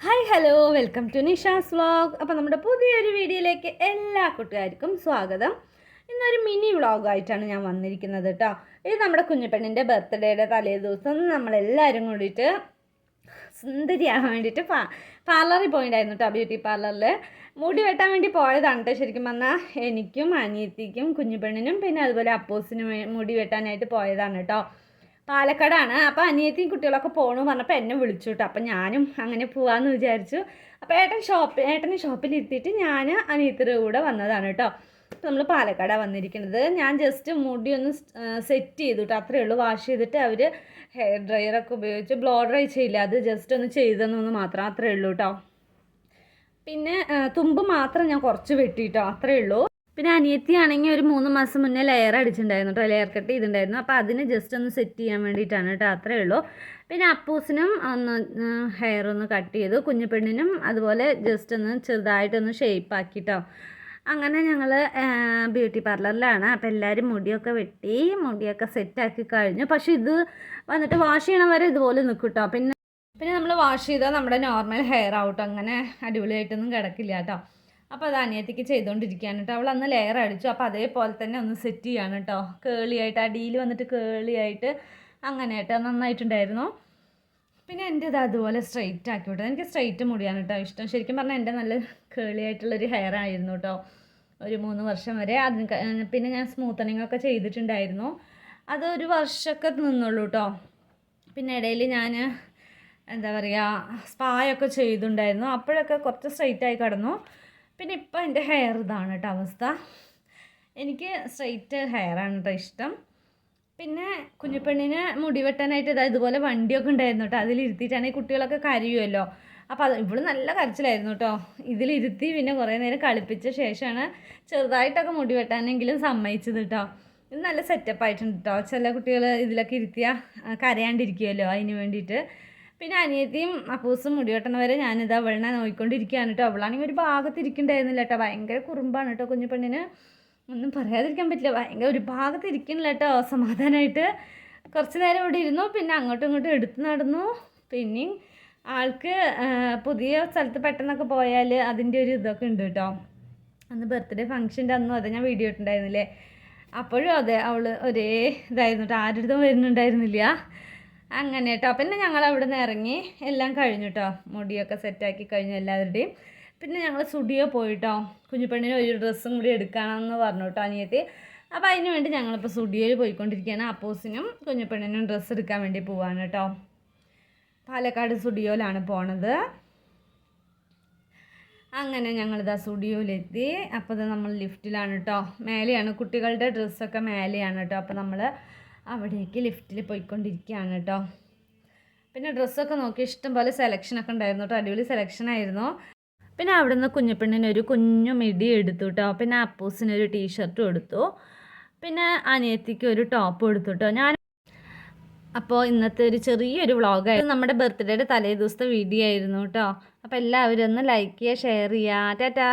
Hi hello welcome to Nisha's vlog. അപ്പോൾ നമ്മുടെ പുതിയൊരു വീഡിയോയിലേക്ക് എല്ലാ കൂട്ടുകാർക്കും സ്വാഗതം. ഇന്നൊരു മിനി വ്ളോഗായിട്ടാണ് ഞാൻ വന്നിരിക്കുന്നത് കേട്ടോ ഇത് നമ്മുടെ കുഞ്ഞുപെണ്ണിന്റെ ബർത്ത്ഡേയുടെ തലേ ദിവസം നമ്മളെല്ലാവരും കൂടിയിട്ട് സുന്ദരിയാകാൻ വേണ്ടിയിട്ട് പാ പാർലറിൽ പോയിട്ടുണ്ടായിരുന്നു കേട്ടോ ബ്യൂട്ടി പാർലറിൽ മുടി വെട്ടാൻ വേണ്ടി പോയതാണ് കേട്ടോ ശരിക്കും പറഞ്ഞാൽ എനിക്കും അനിയത്തിക്കും കുഞ്ഞുപെണ്ണിനും പിന്നെ അതുപോലെ അപ്പോസിനും മുടി വെട്ടാനായിട്ട് പോയതാണ് കേട്ടോ പാലക്കാടാണ്. അപ്പോൾ അനിയത്തിയും കുട്ടികളൊക്കെ പോകണു പറഞ്ഞപ്പോൾ എന്നെ വിളിച്ചു കേട്ടോ അപ്പം ഞാനും അങ്ങനെ പോവാന്ന് വിചാരിച്ചു. അപ്പോൾ ഏട്ടൻ ഷോപ്പ് ഷോപ്പിൽ ഇരുത്തിയിട്ട് ഞാൻ അനിയത്തിയുടെ കൂടെ വന്നതാണ് കേട്ടോ അപ്പോൾ നമ്മൾ പാലക്കാടാണ് വന്നിരിക്കുന്നത് ഞാൻ ജസ്റ്റ് മുടി ഒന്ന് സെറ്റ് ചെയ്തു കേട്ടോ അത്രയേ ഉള്ളൂ. വാഷ് ചെയ്തിട്ട് അവർ ഹെയർ ഡ്രയറൊക്കെ ഉപയോഗിച്ച് ബ്ലോ ഡ്രൈ ചെയ്യില്ല അത് ജസ്റ്റ് ഒന്ന് ചെയ്തെന്നൊന്ന് മാത്രം. അത്രയേ ഉള്ളൂ കേട്ടോ പിന്നെ തുമ്പ് മാത്രം ഞാൻ കുറച്ച് വെട്ടിട്ടോ. അത്രയേ ഉള്ളൂ. പിന്നെ അനിയത്തി ആണെങ്കിൽ ഒരു മൂന്ന് മാസം മുന്നേ ലെയർ അടിച്ചിട്ടുണ്ടായിരുന്നു കേട്ടോ ലെയർ കട്ട് ചെയ്തിട്ടുണ്ടായിരുന്നു. അപ്പോൾ അതിന് ജസ്റ്റ് ഒന്ന് സെറ്റ് ചെയ്യാൻ വേണ്ടിയിട്ടാണ് കേട്ടോ അത്രയേ ഉള്ളൂ. പിന്നെ അപ്പൂസിനും ഒന്ന് ഹെയർ ഒന്ന് കട്ട് ചെയ്തു. കുഞ്ഞു പെണ്ണിനും അതുപോലെ ജസ്റ്റ് ഒന്ന് ചെറുതായിട്ടൊന്ന് ഷേപ്പ് ആക്കിട്ടോ. അങ്ങനെ ഞങ്ങൾ ബ്യൂട്ടി പാർലറിലാണ് അപ്പോൾ എല്ലാവരും മുടിയൊക്കെ വെട്ടി മുടിയൊക്കെ സെറ്റാക്കി കഴിഞ്ഞു. പക്ഷേ ഇത് വന്നിട്ട് വാഷ് ചെയ്യണം വരെ ഇതുപോലെ നിൽക്കും പിന്നെ പിന്നെ നമ്മൾ വാഷ് ചെയ്താൽ നമ്മുടെ നോർമൽ ഹെയർ ഔട്ട് അങ്ങനെ അടിപൊളിയായിട്ടൊന്നും കിടക്കില്ല കേട്ടോ അപ്പോൾ അത് അനിയത്തിക്ക് ചെയ്തുകൊണ്ടിരിക്കുകയാണ് കേട്ടോ. അവൾ അന്ന് ലെയർ അടിച്ചു. അപ്പോൾ അതേപോലെ തന്നെ ഒന്ന് സെറ്റ് ചെയ്യാണ് കേട്ടോ. കേളി ആയിട്ട് അടിയിൽ വന്നിട്ട് കേളി ആയിട്ട് അങ്ങനെ കേട്ടോ നന്നായിട്ടുണ്ടായിരുന്നു. പിന്നെ എന്റെ ഇത് അതുപോലെ സ്ട്രെയിറ്റ് ആക്കി വിട്ടു എനിക്ക് സ്ട്രെയിറ്റ് മുടിയാണ് കേട്ടോ ഇഷ്ടം. ശരിക്കും പറഞ്ഞാൽ എന്റെ നല്ല കേളി ആയിട്ടുള്ളൊരു ഹെയർ ആയിരുന്നു കേട്ടോ. ഒരു മൂന്ന് വർഷം വരെ അതിന് പിന്നെ ഞാൻ സ്മൂത്തനിങ് ഒക്കെ ചെയ്തിട്ടുണ്ടായിരുന്നു. അത് ഒരു വർഷമൊക്കെ നിന്നുള്ളൂ കേട്ടോ. പിന്നെ ഇടയിൽ ഞാൻ എന്താ പറയുക സ്പായൊക്കെ ചെയ്തിട്ടുണ്ടായിരുന്നു അപ്പോഴൊക്കെ കുറച്ച് സ്ട്രെയിറ്റ് ആയി കിടന്നു. പിന്നെ ഇപ്പം എന്റെ ഹെയർ ഇതാണ് കേട്ടോ അവസ്ഥ. എനിക്ക് സ്ട്രെയിറ്റ് ഹെയറാണ് കേട്ടോ ഇഷ്ടം. പിന്നെ കുഞ്ഞുപെണ്ണിന് മുടി വെട്ടാനായിട്ട് ഇതാ ഇതുപോലെ വണ്ടിയൊക്കെ ഉണ്ടായിരുന്നു കേട്ടോ അതിലിരുത്തിയിട്ടാണെങ്കിൽ കുട്ടികളൊക്കെ കരയുമല്ലോ അപ്പോൾ അത് ഇവൾ നല്ല കരച്ചിലായിരുന്നു കേട്ടോ ഇതിലിരുത്തി പിന്നെ കുറേ നേരം കളിപ്പിച്ച ശേഷമാണ് ചെറുതായിട്ടൊക്കെ മുടി വെട്ടാനെങ്കിലും സമ്മതിച്ചത് കേട്ടോ ഇത് നല്ല സെറ്റപ്പ് ആയിട്ടുണ്ട് കേട്ടോ ചില കുട്ടികൾ ഇതിലൊക്കെ ഇരുത്തിയാൽ കരയാണ്ടിരിക്കുമല്ലോ അതിന് വേണ്ടിയിട്ട്. പിന്നെ അനിയത്തിയും അപ്പൂസും മുടി വെട്ടണ വരെ ഞാനിതാ അവളിനെ നോക്കിക്കൊണ്ടിരിക്കുകയാണ് കേട്ടോ. അവളാണെങ്കിൽ ഒരു ഭാഗത്ത് ഇരിക്കണ്ടായിരുന്നില്ല കേട്ടോ. ഭയങ്കര കുറുമ്പാണ് കേട്ടോ കുഞ്ഞു പെണ്ണിന്. ഒന്നും പറയാതിരിക്കാൻ പറ്റില്ല. ഭയങ്കര ഒരു ഭാഗത്ത് ഇരിക്കുന്നില്ല കേട്ടോ. സമാധാനമായിട്ട് കുറച്ച് നേരം ഇവിടെ ഇരുന്നു. പിന്നെ അങ്ങോട്ടും ഇങ്ങോട്ടും എടുത്തു നടന്നു. പിന്നെയും ആൾക്ക് പുതിയ സ്ഥലത്ത് പെട്ടെന്നൊക്കെ പോയാൽ അതിന്റെ ഒരു ഇതൊക്കെ ഉണ്ട് കേട്ടോ. അന്ന് ബർത്ത്ഡേ ഫംഗ്ഷന്റെ അന്നും അതെ ഞാൻ വീഡിയോ ഇട്ടുണ്ടായിരുന്നില്ലേ അപ്പോഴും അതെ അവൾ ഒരേ ഇതായിരുന്നു കേട്ടോ. ആരുടെ അടുത്തും വരുന്നുണ്ടായിരുന്നില്ല. അങ്ങനെ കേട്ടോ പിന്നെ ഞങ്ങൾ അവിടെ നിന്ന് ഇറങ്ങി എല്ലാം കഴിഞ്ഞു കേട്ടോ മുടിയൊക്കെ സെറ്റാക്കി കഴിഞ്ഞു എല്ലാവരുടെയും. പിന്നെ ഞങ്ങൾ സ്റ്റുഡിയോ പോയിട്ടോ. കുഞ്ഞുപെണ്ണിന് ഒരു ഡ്രസ്സും കൂടി എടുക്കണമെന്ന് പറഞ്ഞു കേട്ടോ അനിയത്തി. അപ്പോൾ അതിന് വേണ്ടി ഞങ്ങളിപ്പോൾ സ്റ്റുഡിയോയിൽ പോയിക്കൊണ്ടിരിക്കുകയാണ്. അപ്പോസിനും കുഞ്ഞുപെണ്ണിനും ഡ്രസ്സ് എടുക്കാൻ വേണ്ടി പോവാണ് കേട്ടോ പാലക്കാട് സ്റ്റുഡിയോയിലാണ് പോണത്. അങ്ങനെ ഞങ്ങളിതാ സ്റ്റുഡിയോയിലെത്തി. അപ്പോൾ ഇത് നമ്മൾ ലിഫ്റ്റിലാണ് കേട്ടോ മേലെയാണ് കുട്ടികളുടെ ഡ്രസ്സൊക്കെ മേലെയാണ് കേട്ടോ അപ്പോൾ നമ്മൾ അവിടേക്ക് ലിഫ്റ്റിൽ പോയിക്കൊണ്ടിരിക്കുകയാണ് കേട്ടോ. പിന്നെ ഡ്രസ്സൊക്കെ നോക്കി ഇഷ്ടം പോലെ സെലക്ഷൻ ഒക്കെ ഉണ്ടായിരുന്നു കേട്ടോ. അടിപൊളി സെലക്ഷൻ ആയിരുന്നു. പിന്നെ അവിടെ നിന്ന് കുഞ്ഞുപെണ്ണിന് ഒരു കുഞ്ഞു മിടി എടുത്തു കേട്ടോ. പിന്നെ അപ്പൂസിനൊരു ടീഷർട്ടും എടുത്തു. പിന്നെ അനിയത്തിക്ക് ഒരു ടോപ്പ് എടുത്തു കേട്ടോ. ഞാൻ അപ്പോൾ ഇന്നത്തെ ഒരു ചെറിയൊരു വ്ളോഗായിരുന്നു നമ്മുടെ ബർത്ത്ഡേയുടെ തലേ ദിവസത്തെ വീഡിയോ ആയിരുന്നു കേട്ടോ. അപ്പോൾ എല്ലാവരും ഒന്ന് ലൈക്ക് ചെയ്യുക ഷെയർ ചെയ്യുക. ടാറ്റാ.